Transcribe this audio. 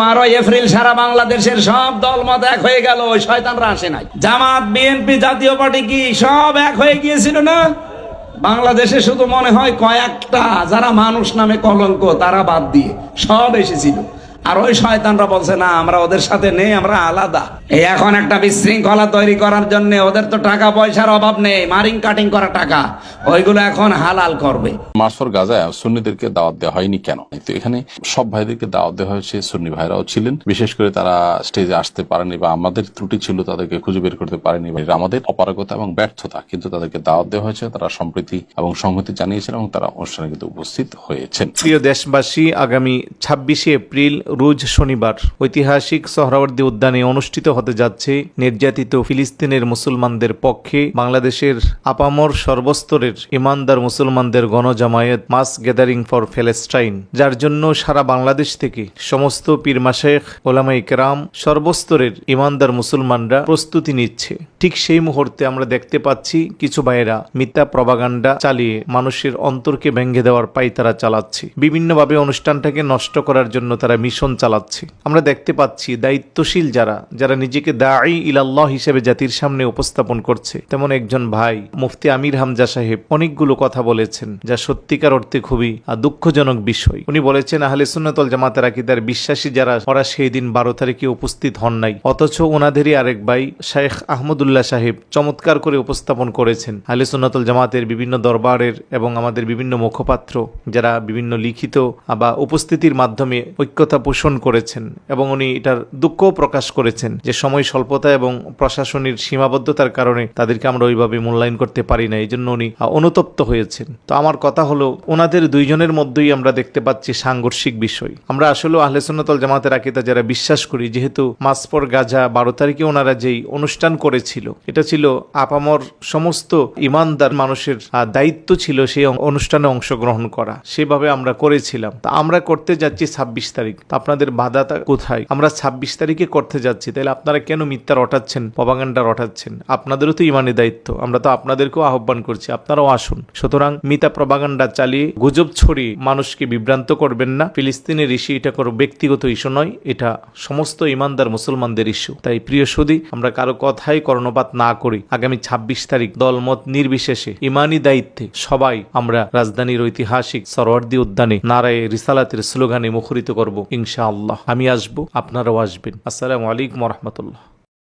বারোই এপ্রিল সারা বাংলাদেশের সব দল মত এক হয়ে গেল, ওই শয়তানরা আসে নাই। জামাত, বিএনপি, জাতীয় পার্টি কি সব এক হয়ে গিয়েছিল না? বাংলাদেশে শুধু মনে হয় কয়েকটা, যারা মানুষ নামে কলঙ্ক, তারা বাদ দিয়ে সব এসেছিল। আর ওই শয়তানরা বলছে না আমরা ওদের সাথে নেই আমরা আলাদা। এই এখন একটা বিশৃঙ্খলা তৈরি করার জন্য ওদের তো টাকা পয়সার অভাব নেই মারিং কাটিং করা টাকা। ওইগুলো এখন হালাল করবে। মাসফর গাজায় সুন্নিদেরকে দাওয়াত দেওয়া হয়নি কেন? তো এখানে সব ভাইদেরকে দাওয়াত দেওয়া হয়েছে সুন্নি ভাইরাও ছিলেন। বিশেষ করে তারা স্টেজে আসতে পারেনি বা আমাদের ত্রুটি ছিল তাদেরকে খুঁজে বের করতে পারেনি বা আমাদের অপারগতা এবং ব্যর্থতা কিন্তু তাদেরকে দাওয়াত দেওয়া হয়েছে। তারা সম্প্রীতি এবং সংহতি জানিয়েছেন এবং তারা অনুষ্ঠানে কিন্তু উপস্থিত হয়েছেন। প্রিয় দেশবাসী আগামী ছাব্বিশে এপ্রিল রোজ শনিবার ঐতিহাসিক সোহরাওয়ার্দী উদ্যানে অনুষ্ঠিত হতে যাচ্ছে নির্যাতিত ফিলিস্তিনের মুসলমানদের পক্ষে বাংলাদেশের আপামর সর্বস্তরের ইমানদার মুসলমানদের গণজামায়াত মাস গ্যাদারিং ফর ফেলেস্টাইন, যার জন্য সারা বাংলাদেশ থেকে সমস্ত পীর মাশেখ ওলামাই কেরাম, সর্বস্তরের ইমানদার মুসলমানরা প্রস্তুতি নিচ্ছে। ঠিক সেই মুহূর্তে আমরা দেখতে পাচ্ছি কিছু ভাইয়েরা মিথ্যা প্রবাগান্ডা চালিয়ে মানুষের অন্তরকে ভেঙে দেওয়ার পাই তারা চালাচ্ছে। বিভিন্নভাবে অনুষ্ঠানটাকে নষ্ট করার জন্য তারা মিশন চালাচ্ছে। আমরা দেখতে পাচ্ছি দায়িত্বশীল যারা যারা নিজেকে দায়ী ইলাল্লাহ হিসেবে জাতির সামনে উপস্থাপন করছে। তেমন একজন ভাই, মুফতি আমির হামজা সাহেব, অনেকগুলো কথা বলেছেন, যা সত্যিকার অর্থে খুবই দুঃখজনক বিষয়। উনি বলেছেন, আহলে সুন্নতল জামাতের আকিদার বিশ্বাসী যারা, ওরা সেই দিন বারো তারিখে উপস্থিত হন নাই। অথচ ওনাদেরই আরেক ভাই শেখ আহমদুল্লাহ সাহেব, চমৎকার করে উপস্থাপন করেছেন। আহলে সুন্নতল জামাতের বিভিন্ন দরবারের এবং আমাদের বিভিন্ন মুখপাত্র, যারা বিভিন্ন লিখিত বা উপস্থিতির মাধ্যমে ঐক্যতা পোষণ করেছেন এবং উনি এটার দুঃখও প্রকাশ করেছেন যে সময় স্বল্পতা এবং প্রশাসনের সীমাবদ্ধতার কারণে তাদেরকে আমরা ওইভাবে মূল্যায়ন করতে পারি না এই জন্য উনি অনুতপ্ত হয়েছেন। তো আমার কথা হলো ওনাদের দুইজনের মধ্যেই আমরা দেখতে পাচ্ছি সাংঘর্ষিক বিষয়। আমরা আসলে আহলে জামাতের আকিদা যারা বিশ্বাস করি, যেহেতু মাসপর গাজা, বারো তারিখে ওনারা যেই অনুষ্ঠান করেছিল, এটা ছিল আপামর সমস্ত ইমানদার মানুষের দায়িত্ব ছিল সেই অনুষ্ঠানে অংশগ্রহণ করা। সেভাবে আমরা করেছিলাম। তা আমরা করতে যাচ্ছি ছাব্বিশ তারিখ। আপনাদের বাধাটা কোথায়? আমরা ছাব্বিশ তারিখে করতে যাচ্ছি তাহলে আপনারা কেন মিথ্যা রটাচ্ছেন পবাগান্ডা রটাচ্ছেন? আপনাদেরও তো ইমানি দায়িত্ব, আমরা তো আপনাদেরকেও আহ্বান করছি, আপনারাও আসুন। সুতরাং মিথ্যা প্রবাগান্ডা চালিয়ে গুজব ছড়িয়ে মানুষকে বিভ্রান্ত করবেন না। ফিলিস্তিনের ইস্যু এটা কোনো ব্যক্তিগত ইস্যু নয়, এটা সমস্ত ইমানদার মুসলমানদের ইস্যু। তাই প্রিয় সুদী আমরা কারও কথাই কর্ণপাত না করি। আগামী ছাব্বিশ তারিখ দলমত নির্বিশেষে, ইমানি দায়িত্বে সবাই আমরা রাজধানীর ঐতিহাসিক সরওয়ার্দী উদ্যানে নারায়ে রিসালাতের স্লোগানে মুখরিত করব ইনশাআল্লাহ। আমি আসব আপনারাও আসবেন। আসসালামু আলাইকুম রহমতুল্লাহ।